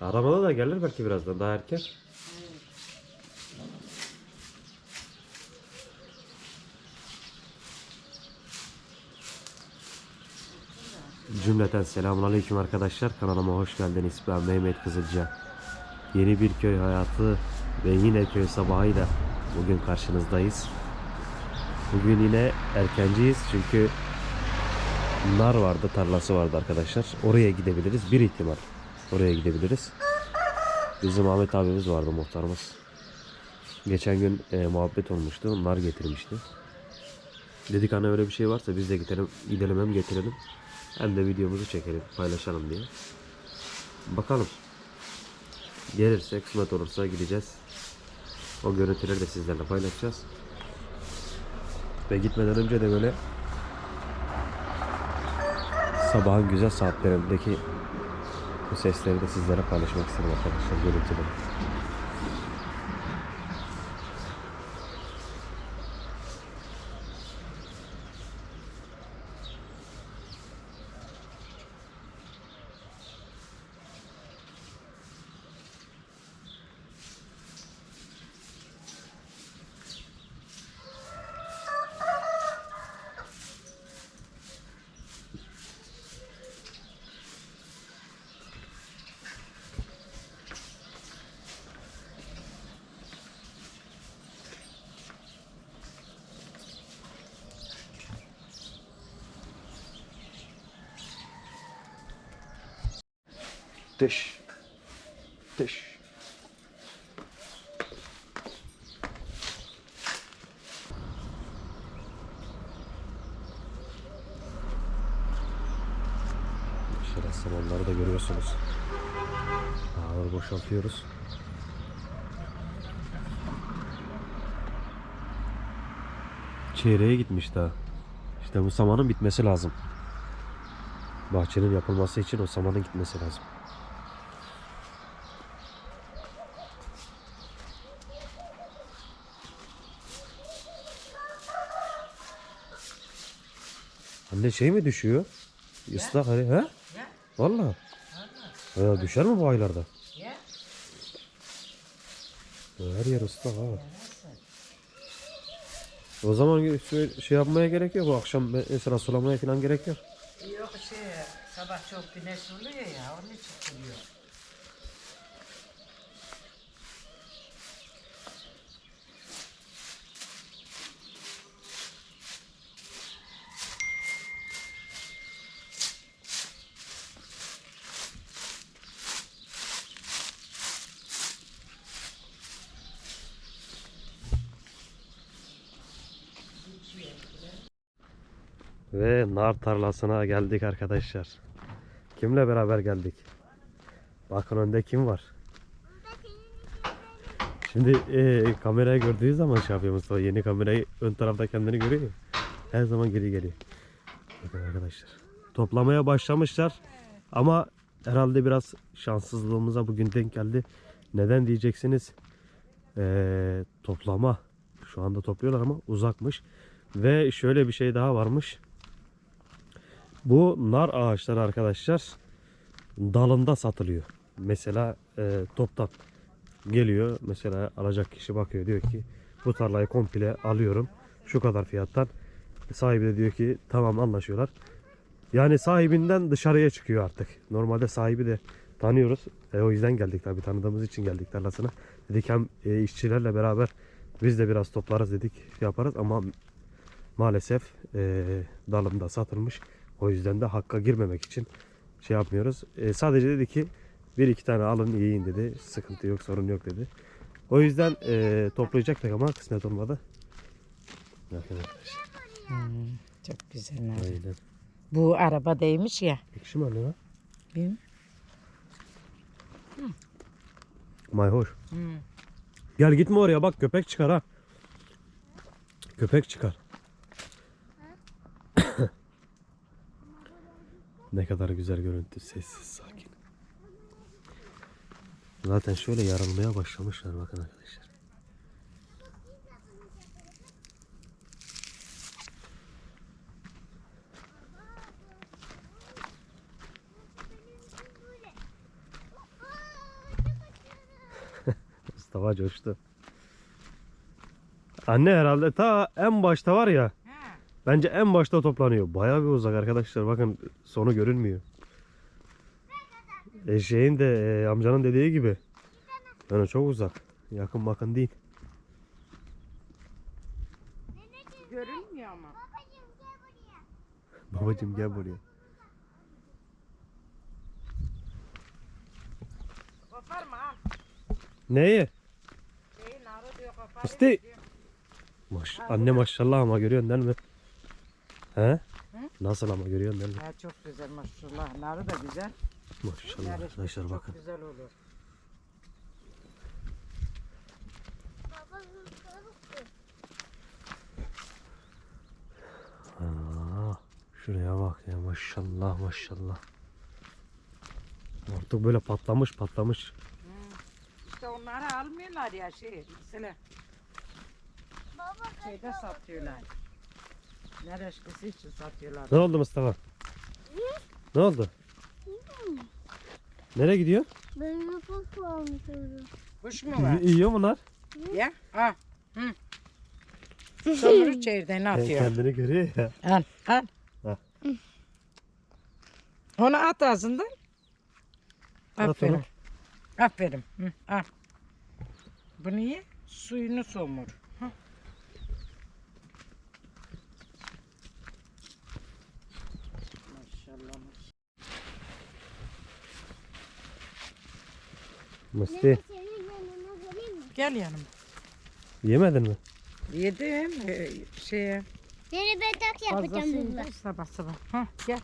Arabada da gelir belki birazdan daha erken. Cümleten selamun aleyküm arkadaşlar. Kanalıma hoş geldiniz. Ben Mehmet Kızılca. Yeni bir köy hayatı ve yine köy sabahıyla bugün karşınızdayız. Bugün yine erkenciyiz çünkü nar vardı, tarlası vardı arkadaşlar. Oraya gidebiliriz. Bir ihtimal. Oraya gidebiliriz. Bizim Ahmet abimiz vardı muhtarımız. Geçen gün e, muhabbet olmuştu. Nar getirmişti. Dedik hani öyle bir şey varsa biz de gidelim, gidelim hem getirelim. Hem de videomuzu çekelim, paylaşalım diye. Bakalım. Gelirse, kısmet olursa gideceğiz. O görüntüleri de sizlerle paylaşacağız. Ve gitmeden önce de böyle sabahın güzel saatlerindeki bu sesleri de sizlere paylaşmak istedim arkadaşlar görüntüleri. Dış. Dış. Şöyle samanları da görüyorsunuz. Ağları boşaltıyoruz. Çeyreğe gitmiş daha. İşte bu samanın bitmesi lazım. Bahçenin yapılması için o samanın gitmesi lazım. Anne şey mi düşüyor? Islak hani he? Valla. Ya düşer mi bu aylarda? ya. Her yer ıslak ha. O zaman şöyle şey yapmaya gerek yok. Bu akşam mesela sulamaya falan gerek yok. Yok şey, sabah çok güneş oluyor ya, onun için oluyor. Ve nar tarlasına geldik arkadaşlar. Kimle beraber geldik? Bakın önde kim var? Şimdi e, kamerayı gördüğü zaman şey yapıyor Mustafa. Yeni kamerayı ön tarafta kendini görüyor. Her zaman geri geliyor. Bakın arkadaşlar. Toplamaya başlamışlar. Ama herhalde biraz şanssızlığımıza bugün denk geldi. Neden diyeceksiniz? E, toplama. Şu anda topluyorlar ama uzakmış. Ve şöyle bir şey daha varmış. Bu nar ağaçları arkadaşlar dalında satılıyor. Mesela e, toptan geliyor. Mesela alacak kişi bakıyor diyor ki bu tarlayı komple alıyorum. Şu kadar fiyattan. Sahibi de diyor ki tamam anlaşıyorlar. Yani sahibinden dışarıya çıkıyor artık. Normalde sahibi de tanıyoruz. E, o yüzden geldik tabii tanıdığımız için geldik tarlasına. Dedik hem e, işçilerle beraber biz de biraz toplarız dedik yaparız ama maalesef e, dalında satılmış. O yüzden de hakka girmemek için şey yapmıyoruz. E, sadece dedi ki bir iki tane alın yiyin dedi. Sıkıntı yok sorun yok dedi. O yüzden e, toplayacaktık ama kısmet olmadı. Arkadaşlar. Hmm, çok güzel. nar. Aynen. Bu arabadaymış ya. Ekşi mi anne lan? Bilmiyorum. Mayhoş. Hmm. Gel gitme oraya bak köpek çıkar ha. Köpek çıkar. Ne kadar güzel görüntü. Sessiz sakin. Zaten şöyle yarılmaya başlamışlar bakın arkadaşlar. Mustafa coştu. Anne herhalde ta en başta var ya. Bence en başta toplanıyor. Bayağı bir uzak arkadaşlar. Bakın sonu görünmüyor. Eşeğin de e, amcanın dediği gibi. Yani çok uzak. Yakın bakın değil. Görünmüyor ama. Babacım gel buraya. Koparma ha. Neyi? Şeyi narı diyor koparayım. Diyor. Maş anne maşallah ama görüyorsun değil mi? He? Hı? Nasıl ama değil mi? Ha, çok güzel maşallah. Narı da güzel. Maşallah Narı arkadaşlar çok bakın. güzel olur. Aa, şuraya bak ya maşallah maşallah. Artık böyle patlamış patlamış. İşte onları almıyorlar ya şey. Mesela şeyde satıyorlar. Nereşkisi için satıyorlar. Ne oldu Mustafa? Ne oldu? Nereye gidiyor? Ben yapıp almışım. Kuş mu var? Y- yiyor bunlar. ya. Ha. Hı. Sömürü çeyreğini atıyor. Kendini görüyor ya. Al, al. Ha. Onu at ağzından. At Aferin. onu. Aferin. Hı, al. Bunu ye, suyunu somur. Musti? Gel yanıma. yemedin mi? Yedim e, şeye. Seni betak yapacağım. Fazlasıydı sabah sabah. Ha, gel.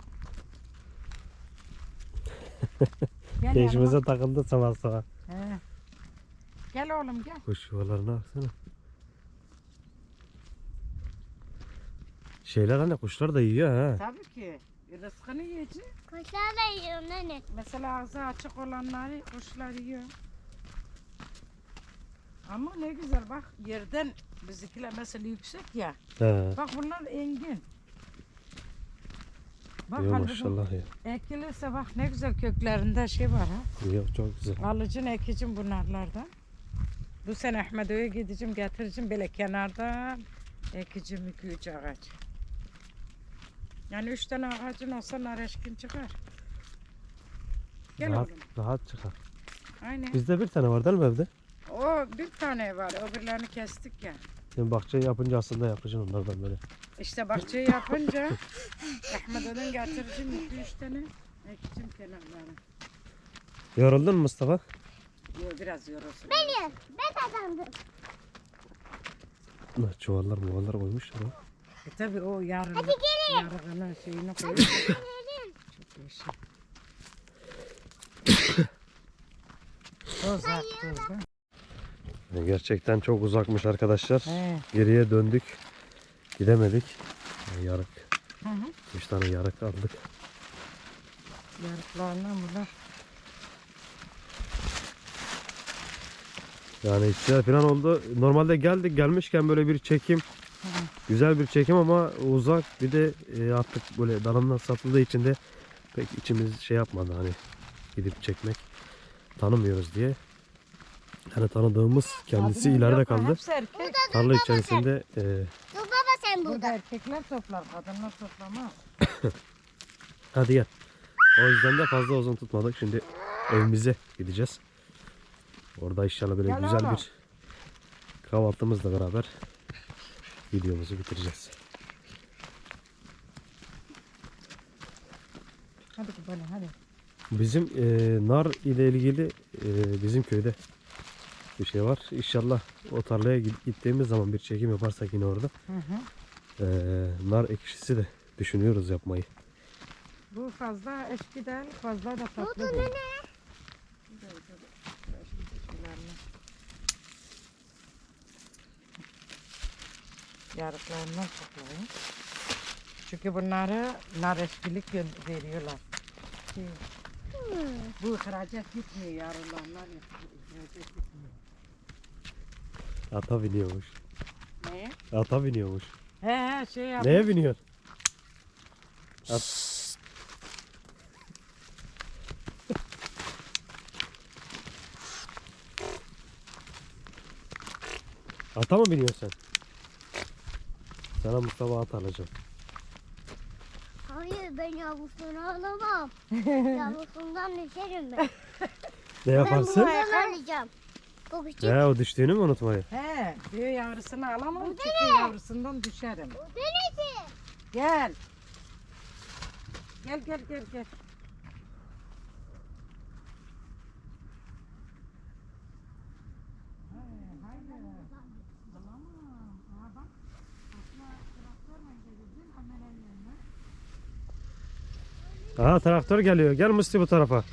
gel Peşimize takıldı sabah sabah. He. Gel oğlum gel. Kuş yuvalarına baksana. Şeyler hani kuşlar da yiyor ha. Tabii ki. Rızkını yiyecek. Kuşlar da yiyorum anne. Mesela ağzı açık olanları kuşlar yiyor. Ama ne güzel bak yerden bizimkiler mesela yüksek ya. He. Bak bunlar engin. Bak Yiyor halbuki maşallah ya. ekilirse bak ne güzel köklerinde şey var ha. Yiyor çok güzel. Alıcın ekicim bunlardan. Bu sene Ahmeto'ya gideceğim getireceğim böyle kenardan ekicim iki üç ağaç. Yani üç tane ağacın olsa nareşkin çıkar. Gel rahat, oğlum. rahat çıkar. Aynen. Bizde bir tane var değil mi evde? O bir tane var. Öbürlerini kestik ya. Sen bahçeyi yapınca aslında yapacaksın onlardan böyle. İşte bahçeyi yapınca Ahmeto'dan getireceğim iki üç tane ekicim kenarlarına. Yoruldun mu Mustafa? Yo, biraz yorulsun. Hayır, ben kazandım. Ne, Çuvallar muvallar koymuşlar ha. E tabi o yarın yarına şeyini koyuyor. Çok şey. Toz at tozda. Yani Gerçekten çok uzakmış arkadaşlar. He. Geriye döndük. Gidemedik. Yani yarık. Hı hı. Üç tane yarık aldık. Yarıklarına bunlar. Yani işler falan oldu. Normalde geldik gelmişken böyle bir çekim. Güzel bir çekim ama uzak. Bir de e, artık böyle dalından satıldığı için de pek içimiz şey yapmadı hani gidip çekmek. Tanımıyoruz diye. Yani tanıdığımız kendisi Kadın ileride yok, kaldı. Hepsi erkek. Tarla içerisinde e, Dur baba sen Burada burada. erkekler toplar, kadınlar toplamaz. hadi gel. O yüzden de fazla uzun tutmadık. Şimdi evimize gideceğiz. Orada inşallah böyle Gel güzel oğlum. bir kahvaltımızla beraber videomuzu bitireceğiz. Hadi bana hadi. Bizim e, nar ile ilgili e, bizim köyde bir şey var. İnşallah o tarlaya gittiğimiz zaman bir çekim yaparsak yine orada Hı hı. e, nar ekşisi de düşünüyoruz yapmayı. Bu fazla eşki değil, fazla da tatlı değil. Dur, dur, dur, şimdi şuralarını. Yarıklarından toplayın. Çünkü bunları nar eşkilik gö- veriyorlar. Şey, bu ihracat gitmiyor yarılanlar ihracat gitmiyor. Ata biniyormuş. Neye? Ata biniyormuş. He he şey yap. Neye biniyor? At. Ata mı biniyorsun sen? Sana Mustafa at alacağım. Hayır ben yavrusunu alamam. Yavrusundan düşerim ben. Ne Ben yaparsın? bundan alacağım. Bu küçük. He o düştüğünü mü unutmayın? He, diyor yavrusunu alamam çünkü yavrusundan düşerim. Neresi? Gel. Gel gel gel gel. Aha traktör geliyor. Gel Musti bu tarafa.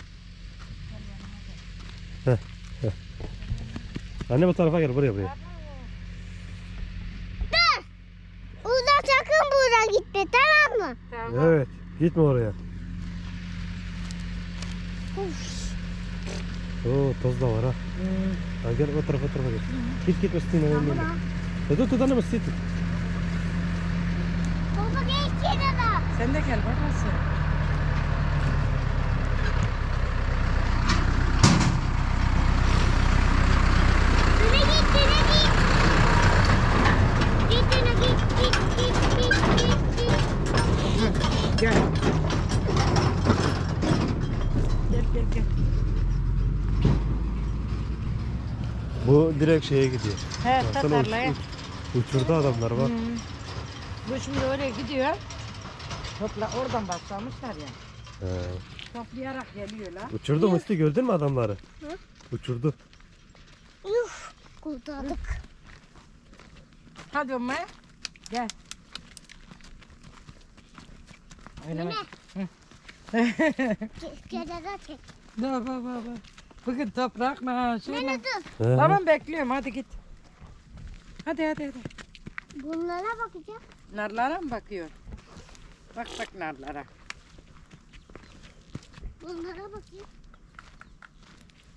Heh, heh. Anne bu tarafa gel buraya buraya. Burada sakın burada gitme tamam mı? Tamam. Evet. Gitme oraya. Oo toz da var ha. Hmm. Ha gel o tarafa tarafa gel. Git git Musti'nin önünden. gel. E, Tut tut anne Musti. Baba geç kenara. Sen de gel babası. Direkt şeye gidiyor. He Baksana uç- tatarlaya. uç- uçurdu adamlar bak. Hmm. Bu şimdi oraya gidiyor. Topla oradan başlamışlar ya. He. Toplayarak geliyorlar. Uçurdu Musti gördün mü adamları? Hı? Uçurdu. Yuh kurtardık. Hadi Ömer. Gel. Oynama. Ke- Kenara çek. Bak bak bak. bak. Bugün toprakla şöyle. Beni dur. He. Tamam bekliyorum hadi git. Hadi hadi hadi. Bunlara bakacağım. Narlara mı bakıyor? Bak bak narlara. Bunlara bakayım.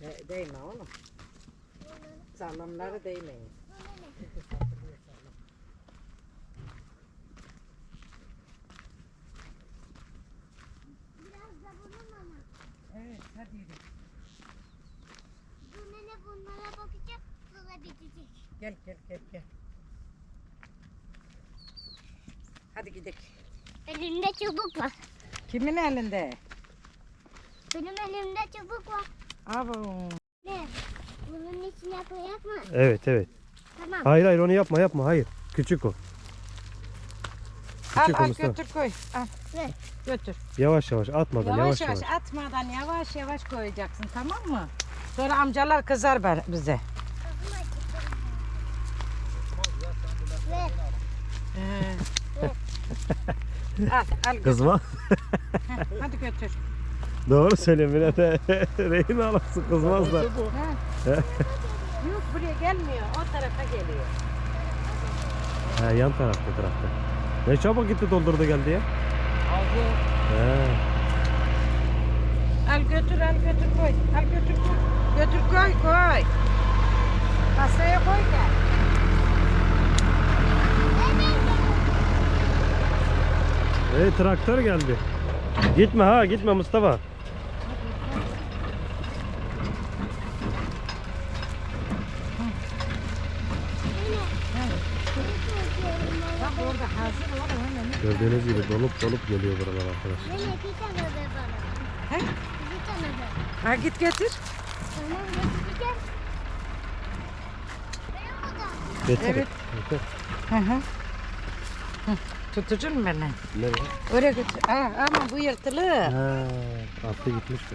De, değme oğlum. Sağlamları değmeyin. Biraz da bunun ama. Evet hadi yürü. Bu nene bunlara bakacak. Sonra bitecek. Gel gel gel gel. Hadi gidelim. Elimde çubuk var. Kimin elinde? Benim elimde çubuk var. Abo. Ne? Bunun içine koyak mı? Evet evet. Tamam. Hayır hayır onu yapma yapma hayır. Küçük o. Al Küçük al Mustafa. götür koy. Al. Ver. Götür. Yavaş yavaş atmadan Yavaş, yavaş yavaş, yavaş. atmadan yavaş yavaş koyacaksın tamam mı? Sonra amcalar kızar ben- bize. Ver. Ee. Al al. Kızma. Hadi götür. Doğru söylüyorum yine de rehin alırsın kızmazlar. Yok buraya gelmiyor. O tarafa geliyor. He yan tarafta tarafta. Ne çabuk gitti doldurdu geldi ya. Aldı. He. Al götür al götür koy. Al götür koy. Götür koy koy. Masaya koy gel. Hey traktör geldi. Gitme ha gitme Mustafa. Gördüğünüz gibi dolup dolup geliyor buralar arkadaşlar. Nene bir tane ver bana. He? Bir tane ver. Ha git getir. Tamam getireceğim. Getir. Evet. Getir. Hı hı. Tutucun mu beni? Nereye? Oraya götür. Aa, ama bu yırtılı. Ha, attı gitmiş bu.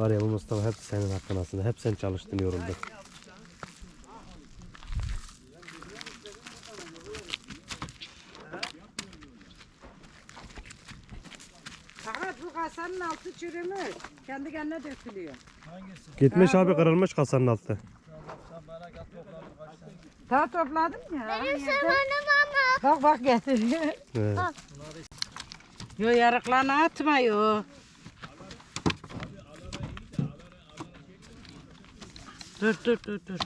Var ya bu Mustafa hep senin hakkın aslında. Hep sen çalıştın yoruldu. Fakat bu kasanın altı çürümüş. Kendi kendine dökülüyor. Gitmiş Ha, abi kırılmış kasanın altı. Daha topladım ya. Benim zamanım ama. Bak bak getiriyor. Evet. Yo yarıklarını atma yo. Dur dur dur dur.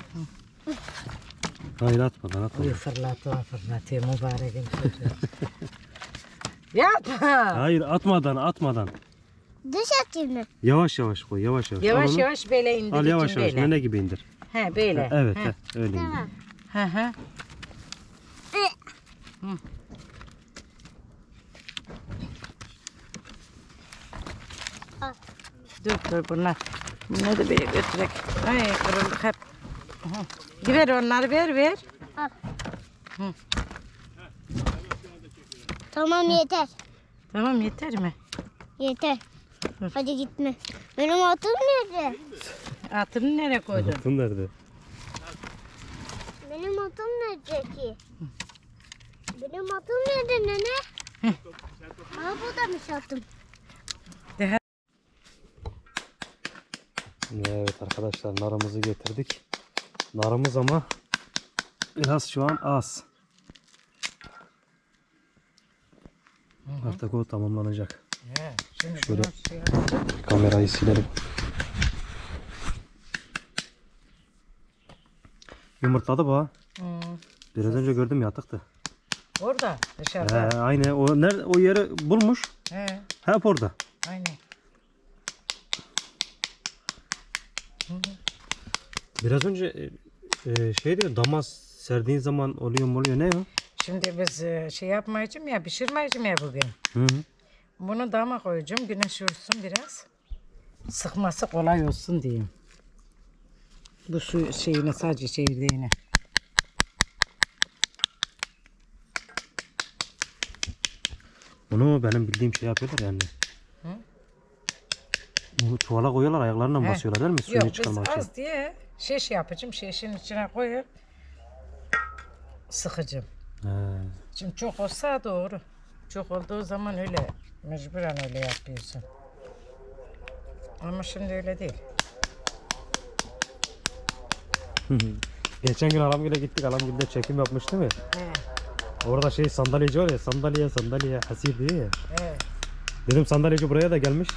Hayır atmadan atma. Uyu fırlatma fırlatıyor mübarekim çocuğu. Yapma. Hayır atmadan atmadan. Dış atayım mı? Yavaş yavaş koy yavaş yavaş. Al Yavaş onu. yavaş böyle indir. Al yavaş yavaş böyle. mene gibi indir. He böyle. Evet He. he, öyle indir. Tamam. Hı hı. Al. Dur dur bunlar. Bunları da bir götürek. Ay kırıldık hep. Hı. Ver onları ver ver. Al. Tamam yeter. Tamam yeter mi? Yeter. Dur. Hadi gitme. Benim atım nerede? Atını nereye koydun? Altın nerede? Benim atım nerede ki? Benim atım nerede nene? Aa bu da mı atım? Daha Evet arkadaşlar narımızı getirdik. Narımız ama biraz şu an az. Artık o tamamlanacak. Şöyle. şey. Kamerayı silelim. Yumurtladı bu ha. Hı. Biraz önce gördüm yatıktı. Orada dışarıda. He, aynı o nerede o yeri bulmuş. He, Hep orada. aynen. Biraz önce e, e, şey diyor dama serdiğin zaman oluyor mu oluyor ne o? Şimdi biz e, şey yapmayacağım ya pişirmeyeceğim ya bugün. Hı hı. Bunu dama koyacağım güneş vursun biraz. Sıkması kolay olsun diyeyim. Bu su şeyini sadece çekirdeğini. Bunu benim bildiğim şey yapıyorlar yani. Hı? Bunu çuvala koyuyorlar ayaklarından He. basıyorlar değil mi? Suyunu Yok biz çıkarmak için. az diye şiş yapacağım. Şişin içine koyup sıkacağım. He. Şimdi çok olsa doğru. Çok olduğu zaman öyle mecburen öyle yapıyorsun. Ama şimdi öyle değil. Geçen gün Alamgül'e gittik. Alamgül'de çekim yapmış değil mi? He, Orada şey sandalyeci var ya sandalye sandalye hasir diyor ya. he. Dedim sandalyeci buraya da gelmiş.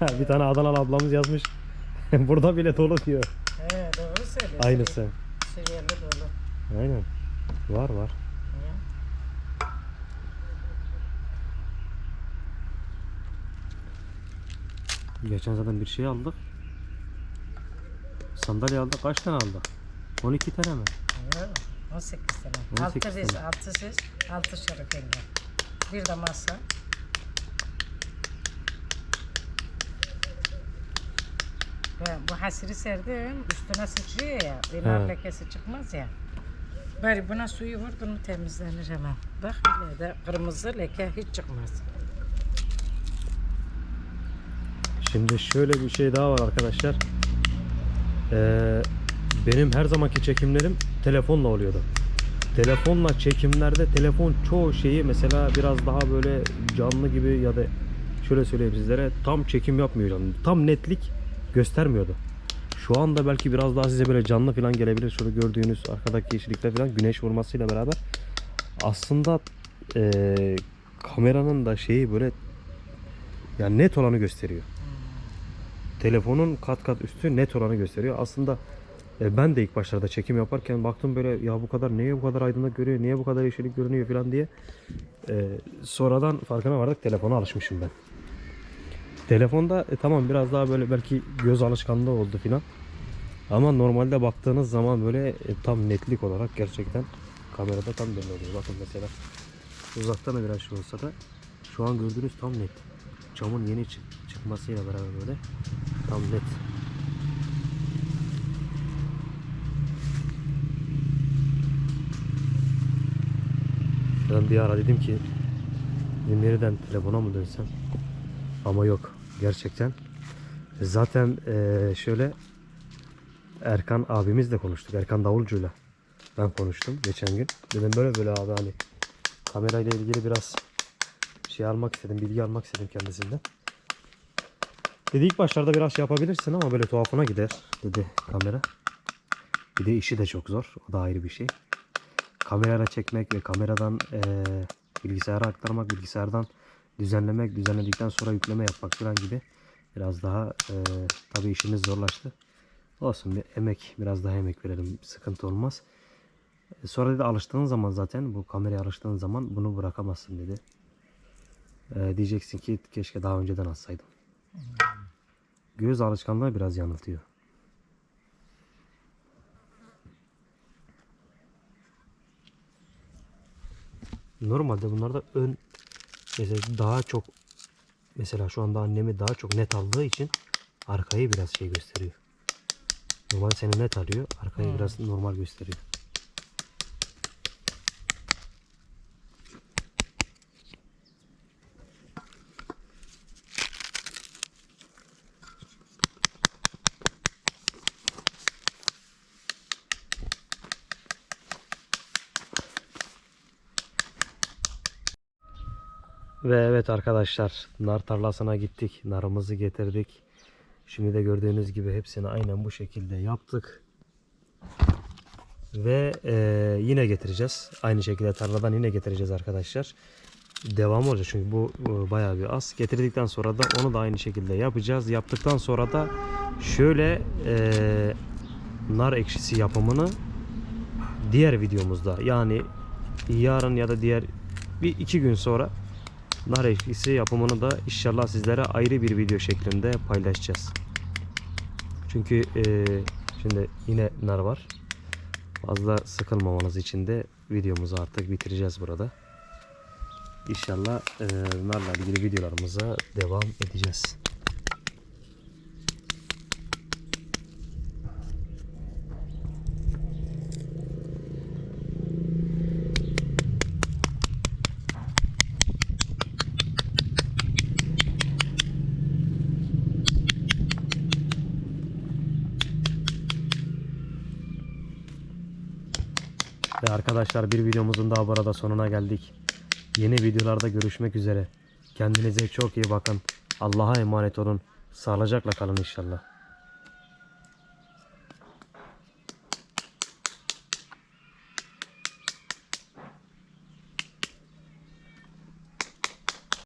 bir tane Adanalı ablamız yazmış. Burada bile dolu diyor. He, doğru söylüyorsun. Aynısı. Suriyeli dolu. Aynen. Var var. Geçen zaten bir şey aldık. Sandalye aldık. Kaç tane aldık? 12 tane mi? Yok, 18 tane. 18 6 biz, tane. 6 siz, 6 şerif yenge. Bir de masa. Ben bu hasiri serdim, üstüne sıçrıyor ya, dinar He. lekesi çıkmaz ya. Bari buna suyu vurdun mu temizlenir hemen. Bak bile de kırmızı leke hiç çıkmaz. Şimdi şöyle bir şey daha var arkadaşlar. Ee, benim her zamanki çekimlerim telefonla oluyordu. Telefonla çekimlerde telefon çoğu şeyi mesela biraz daha böyle canlı gibi ya da şöyle söyleyeyim sizlere tam çekim yapmıyor canlı. Tam netlik göstermiyordu. Şu anda belki biraz daha size böyle canlı falan gelebilir. Şöyle gördüğünüz arkadaki yeşillikler falan güneş vurmasıyla beraber aslında eee, kameranın da şeyi böyle yani net olanı gösteriyor. Telefonun kat kat üstü net olanı gösteriyor. Aslında e, ben de ilk başlarda çekim yaparken baktım böyle ya bu kadar niye bu kadar aydınlık görüyor, niye bu kadar yeşillik görünüyor falan diye. E, sonradan farkına vardık telefona alışmışım ben. Telefonda e, tamam biraz daha böyle belki göz alışkanlığı oldu filan. Ama normalde baktığınız zaman böyle e, tam netlik olarak gerçekten kamerada tam belli oluyor. Bakın mesela uzaktan da biraz şey olsa da şu an gördüğünüz tam net. Camın yeni çık- çıkmasıyla beraber böyle tam net. Ben bir ara dedim ki yeniden telefona mı dönsem? Ama yok. Gerçekten. Zaten şöyle Erkan abimizle konuştuk. Erkan Davulcu'yla. Ben konuştum geçen gün. Dedim böyle böyle abi hani kamerayla ilgili biraz şey almak istedim, bilgi almak istedim kendisinden. Dedi ilk başlarda biraz şey yapabilirsin ama böyle tuhafına gider dedi kamera. Bir de işi de çok zor. O da ayrı bir şey. Kamerayla çekmek ve kameradan eee bilgisayara aktarmak, bilgisayardan düzenlemek, düzenledikten sonra yükleme yapmak falan gibi biraz daha eee tabii işimiz zorlaştı. Olsun bir emek, biraz daha emek verelim. Sıkıntı olmaz. E, Sonra dedi alıştığın zaman zaten bu kameraya alıştığın zaman bunu bırakamazsın dedi. E, diyeceksin ki keşke daha önceden alsaydım. Göz alışkanlığı biraz yanıltıyor. Normalde bunlarda ön mesela daha çok mesela şu anda annemi daha çok net aldığı için arkayı biraz şey gösteriyor. Normal seni net alıyor, arkayı biraz normal gösteriyor. Ve evet arkadaşlar nar tarlasına gittik. Narımızı getirdik. Şimdi de gördüğünüz gibi hepsini aynen bu şekilde yaptık. Ve eee, yine getireceğiz. Aynı şekilde tarladan yine getireceğiz arkadaşlar. Devam olacak çünkü bu e, bayağı bir az. Getirdikten sonra da onu da aynı şekilde yapacağız. Yaptıktan sonra da şöyle eee, nar ekşisi yapımını diğer videomuzda yani yarın ya da diğer bir iki gün sonra nar ekşisi yapımını da inşallah sizlere ayrı bir video şeklinde paylaşacağız. Çünkü eee, şimdi yine nar var. Fazla sıkılmamanız için de videomuzu artık bitireceğiz burada. İnşallah eee narla ilgili videolarımıza devam edeceğiz. Arkadaşlar bir videomuzun daha burada sonuna geldik. Yeni videolarda görüşmek üzere. Kendinize çok iyi bakın. Allah'a emanet olun. Sağlıcakla kalın inşallah.